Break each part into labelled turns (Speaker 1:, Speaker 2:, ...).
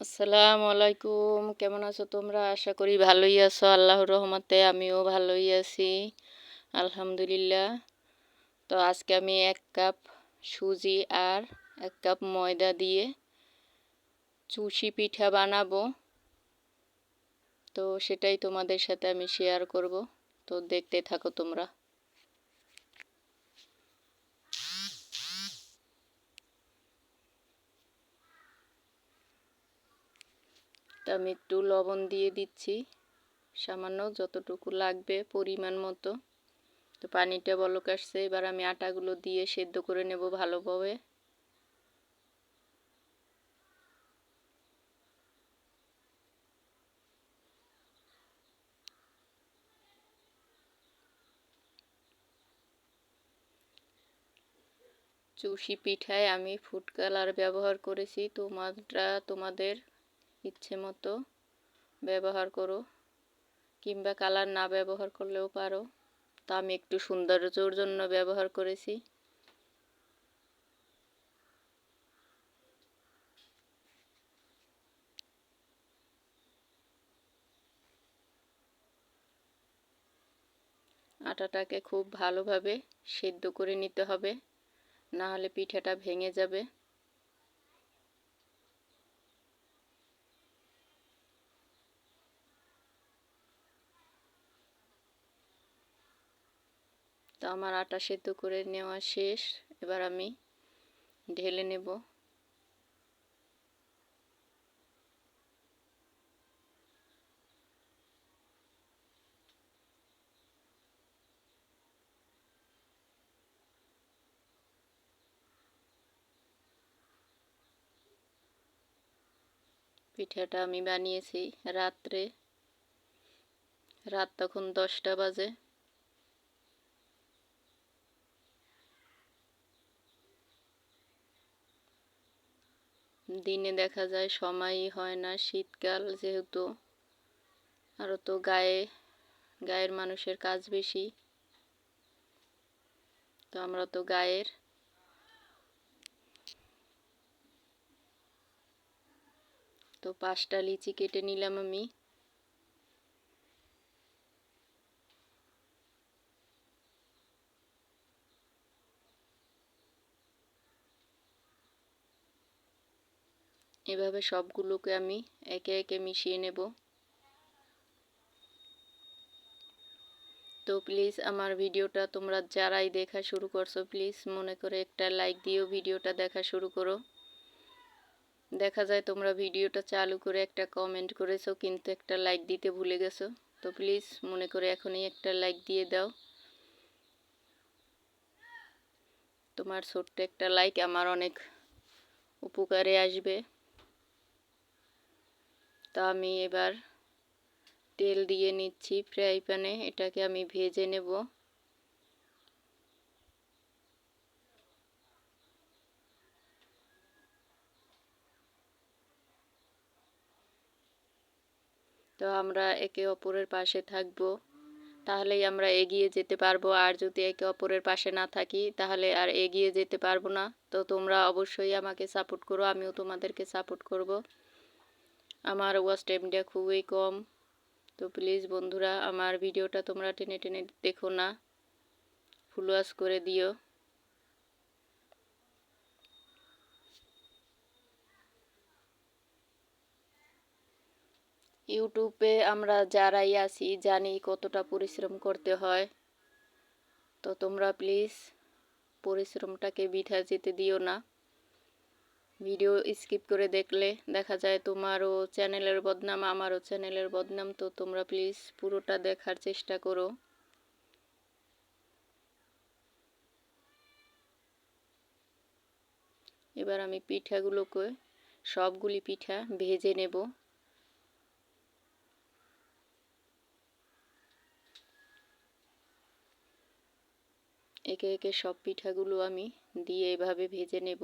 Speaker 1: আসসালামু আলাইকুম। কেমন আছো তোমরা? আশা করি ভালোই আছো। আল্লাহর রহমতে আমিও ভালোই আছি। আলহামদুলিল্লাহ। তো আজকে আমি এক কাপ সুজি আর এক কাপ ময়দা দিয়ে চুষি পিঠা বানাবো। তো সেটাই তোমাদের সাথে আমি শেয়ার করব। তো দেখতে থাকো তোমরা। তা আমি একটু লবণ দিয়ে দিচ্ছি। সামান্য যতটুকু লাগবে পরিমাণ মতো। তো পানিটা বলক আসছে, এবার আমি আটাগুলো দিয়ে সেদ্ধ করে নেব ভালোভাবে। চুষি পিঠায় আমি ফুড কালার ব্যবহার করেছি। তোমরা, তোমাদের ইচ্ছে মতো ব্যবহার করো, কিংবা কালার না ব্যবহার করলেও পারো। তা আমি একটু সৌন্দর্যর জন্য ব্যবহার করেছি। আটাটাকে খুব ভালোভাবে সেদ্ধ করে নিতে হবে না হলে পিঠাটা ভেঙে যাবে। তো আমার আটা সেদ্ধ করে নেওয়া শেষ। এবার আমি ঢেলে নেব। পিঠাটা আমি বানিয়েছি রাত্রে। রাত তখন দশটা বাজে। দিনে দেখা যায় সময়ই হয় না। শীতকাল যেহেতু আরও তো গায়ে, গায়ের মানুষের কাজ বেশি। তো আমরা তো গায়ের। তো পাঁচটা লিচি কেটে নিলাম আমি। এভাবে সবগুলোকে আমি একে একে মিশিয়ে নেব। তো প্লিজ আমার ভিডিওটা তোমরা যারাই দেখা শুরু করছ, প্লিজ মনে করে একটা লাইক দিও, ভিডিওটা দেখা শুরু করো। দেখা যায় তোমরা ভিডিওটা চালু করে একটা কমেন্ট করেছ, কিন্তু একটা লাইক দিতে ভুলে গেছো। তো প্লিজ মনে করে এখনই একটা লাইক দিয়ে দাও। তোমার ছোট্ট একটা লাইক আমার অনেক উপকারে আসবে। তা আমি এবার তেল দিয়ে নিচ্ছি ফ্রাই প্যানে, এটাকে আমি ভেজে নেব। তো আমরা একে অপরের পাশে থাকব, তাহলেই আমরা এগিয়ে যেতে পারব। আর যদি একে অপরের পাশে না থাকি, তাহলে আর এগিয়ে যেতে পারব না। তো তোমরা অবশ্যই আমাকে সাপোর্ট করো, আমিও তোমাদেরকে সাপোর্ট করব। আমার ওয়াচ টাইমটা খুবই কম। তো প্লিজ বন্ধুরা, আমার ভিডিওটা তোমরা টেনে টেনে দেখো না। ফুল ওয়াশ করে দিও। ইউটিউবে আমরা যারাই আছি, জানি কতটা পরিশ্রম করতে হয়। তো তোমরা প্লিজ পরিশ্রমটাকে বিঠা যেতে দিও না। ভিডিও স্কিপ করে দেখলে দেখা যায় তোমারও চ্যানেলের বদনাম, আমারও চ্যানেলের বদনাম, তো তোমরা প্লিজ পুরোটা দেখার চেষ্টা করো। এবার আমি পিঠাগুলোকে, সবগুলি পিঠা ভেজে নেব। একে একে সব পিঠাগুলো আমি দিয়ে এভাবে ভেজে নেব।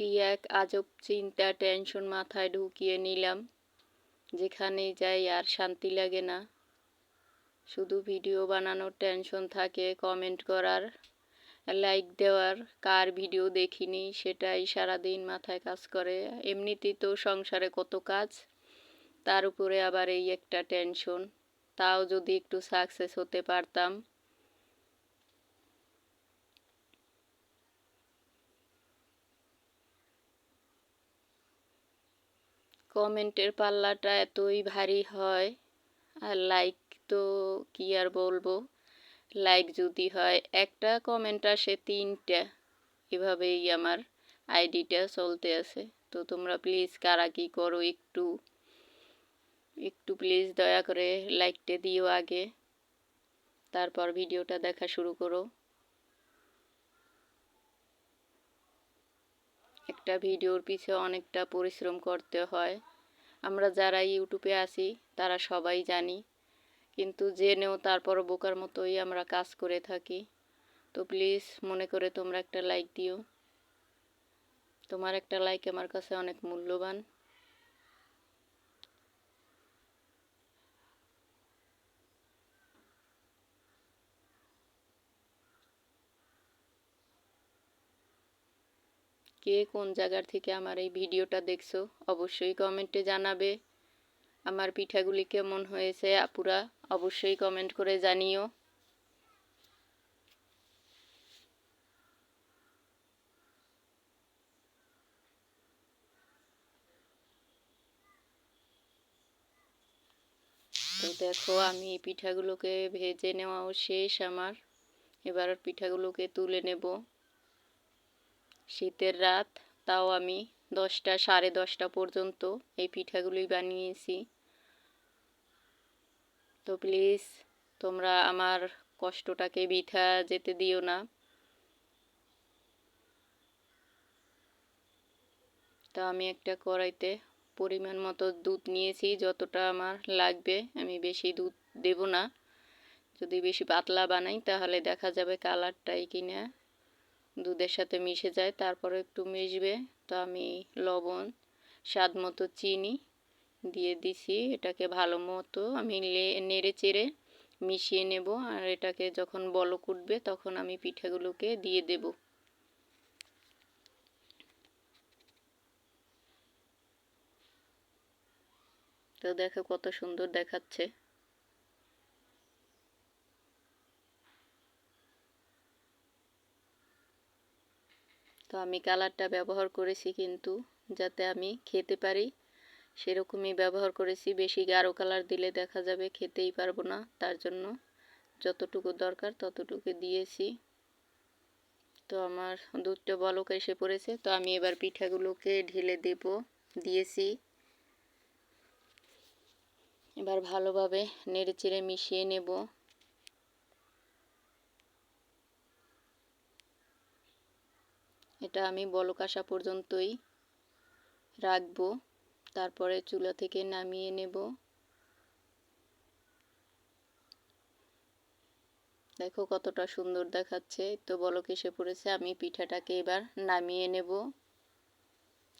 Speaker 1: কি এক আজব চিন্তা টেনশন মাথায় ঢুকিয়ে নিলাম। যেখানেই যাই আর শান্তি লাগে না। শুধু ভিডিও বানানোর টেনশন থাকে কমেন্ট করার, লাইক দেওয়ার, কার ভিডিও দেখিনি সেটাই সারাদিন মাথায় কাজ করে। এমনিতেই তো সংসারে কত কাজ, তার উপরে আবার এই একটা টেনশন। তাও যদি একটু সাকসেস হতে পারতাম। কমেন্টের পাল্লাটা এতই ভারী হয়, আর লাইক তো কি আর বলব? লাইক যদি হয়, একটা কমেন্ট আসে তিনটা, এভাবেই আমার আইডিটা চলতে আছে। তো তোমরা প্লিজ কারা কি করো একটু একটু প্লিজ দয়া করে লাইকটা দিও আগে, তারপর ভিডিওটা দেখা শুরু করো। একটা ভিডিওর পিছে অনেকটা পরিশ্রম করতে হয়। আমরা যারা ইউটিউবে আছি, তারা সবাই জানি। কিন্তু জেনেও তারপর বোকার মতোই আমরা কাজ করে থাকি। তো প্লিজ, মনে করে তোমরা একটা লাইক দিও। তোমার একটা লাইক আমার কাছে অনেক মূল্যবান। কে কোন জায়গার থেকে আমার এই ভিডিওটা দেখছ, অবশ্যই কমেন্টে জানাবে। আমার পিঠাগুলি কেমন হয়েছে আপুরা, অবশ্যই কমেন্ট করে জানিও। তো দেখো, আমি পিঠাগুলোকে ভেজে নেওয়াও শেষ আমার। এবার পিঠাগুলোকে তুলে নেব। শীতের রাত, তাও আমি দশটা, সাড়ে দশটা পর্যন্ত এই পিঠাগুলি বানিয়েছি। তো প্লিজ, তোমরা আমার কষ্টটাকে বৃথা যেতে দিও না। তা আমি একটা কড়াইতে পরিমাণ মতো দুধ নিয়েছি, যতটা আমার লাগবে। আমি বেশি দুধ দেব না। যদি বেশি পাতলা বানাই, তাহলে দেখা যাবে কালারটাই কিনা। দুধের সাথে মিশে যায়, তারপরে একটু মিশবে। তো আমি লবণ, স্বাদ মতো চিনি দিয়ে দিছি, এটাকে ভালো মতো আমি নেড়ে চেড়ে মিশিয়ে নেব। আর এটাকে যখন বলক উঠবে, তখন আমি পিঠাগুলোকে দিয়ে দেব। তো দেখো কত সুন্দর দেখাচ্ছে। আমি কালারটা ব্যবহার করেছি কিন্তু যাতে আমি খেতে পারি, সেরকমই ব্যবহার করেছি। বেশি গাঢ় কালার দিলে দেখা যাবে খেতেই পারব না, তার জন্য যতটুকু দরকার ততটুকু দিয়েছি। তো আমার দুধটা বলক এসে পড়েছে, তো আমি এবার পিঠাগুলোকে ঢেলে দেব, দিয়েছি। এবার ভালোভাবে নেড়ে চেড়ে মিশিয়ে নেব। এটা আমি বলক আসা পর্যন্তই রাখব। তারপরে চুলা থেকে নামিয়ে নেব। দেখো কতটা সুন্দর দেখাচ্ছে। তো বলক এসে পড়েছে? আমি পিঠাটাকে এবার নামিয়ে নেব।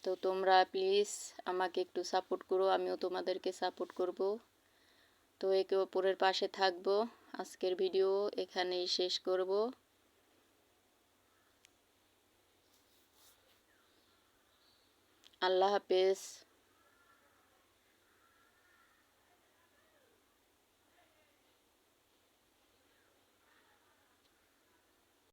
Speaker 1: তো তোমরা প্লিজ আমাকে একটু সাপোর্ট করো, আমিও তোমাদেরকে সাপোর্ট করব। তো একে অপরের পাশে থাকব। আজকের ভিডিও এখানেই শেষ করব। আল্লাহ হাফেজ।